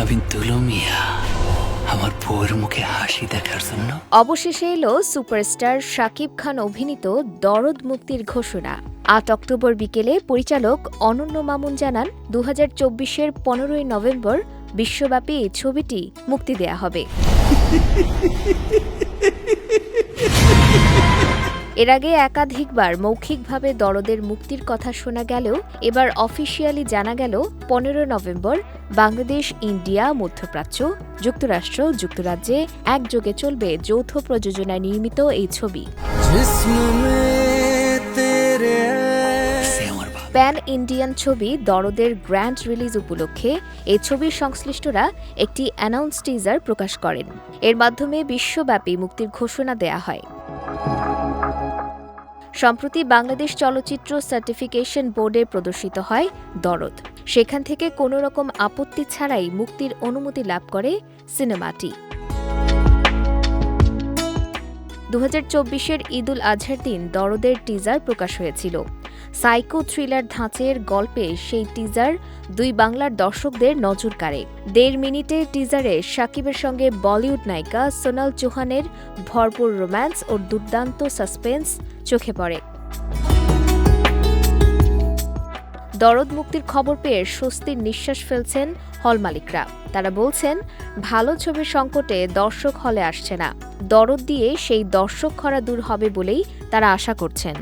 আমি আমার বউয়ের মুখে হাসি দেখার জন্য। অবশেষে এলো সুপারস্টার শাকিব খান অভিনীত দরদ মুক্তির ঘোষণা। আট অক্টোবর বিকেলে পরিচালক অনন্য মামুন জানান দু হাজার চব্বিশের পনেরোই নভেম্বর বিশ্বব্যাপী এই ছবিটি মুক্তি দেয়া হবে। এর আগে একাধিকবার মৌখিকভাবে দরদের মুক্তির কথা শোনা গেলেও, এবার অফিসিয়ালি জানা গেল, পনেরো নভেম্বর বাংলাদেশ, ইন্ডিয়া, মধ্যপ্রাচ্য, যুক্তরাষ্ট্র, যুক্তরাজ্যে একযোগে চলবে যৌথ প্রযোজনায় নির্মিত এই ছবি। প্যান ইন্ডিয়ান ছবি দরদের গ্র্যান্ড রিলিজ উপলক্ষে এই ছবির সংশ্লিষ্টরা একটি অ্যানাউন্স টিজার প্রকাশ করেন। এর মাধ্যমে বিশ্বব্যাপী মুক্তির ঘোষণা দেয়া হয়। সম্প্রতি বাংলাদেশ চলচ্চিত্র সার্টিফিকেশন বোর্ডে প্রদর্শিত হয় দরদ। সেখান থেকে কোনো রকম আপত্তি ছাড়াই মুক্তির অনুমতি লাভ করে সিনেমাটি। দু হাজার চব্বিশের ঈদুল আজহার দিন দরদের টিজার প্রকাশ হয়েছিল। সাইকো থ্রিলার ধাঁচের গল্পে সেই টিজার দুই বাংলার দর্শকদের নজর কাড়ে। দেড় মিনিটে টিজারে সাকিবের সঙ্গে বলিউড নায়িকা সোনাল চৌহানের ভরপুর রোম্যান্স ও দুর্দান্ত সাসপেন্স চোখে পড়ে। দরদ মুক্তির খবর পেয়ে স্বস্তির নিঃশ্বাস ফেলছেন হল মালিকরা। তারা বলছেন, ভালো ছবির সংকটে দর্শক হলে আসছে না। দরদ দিয়ে সেই দর্শক খরা দূর হবে বলেই তারা আশা করছেন।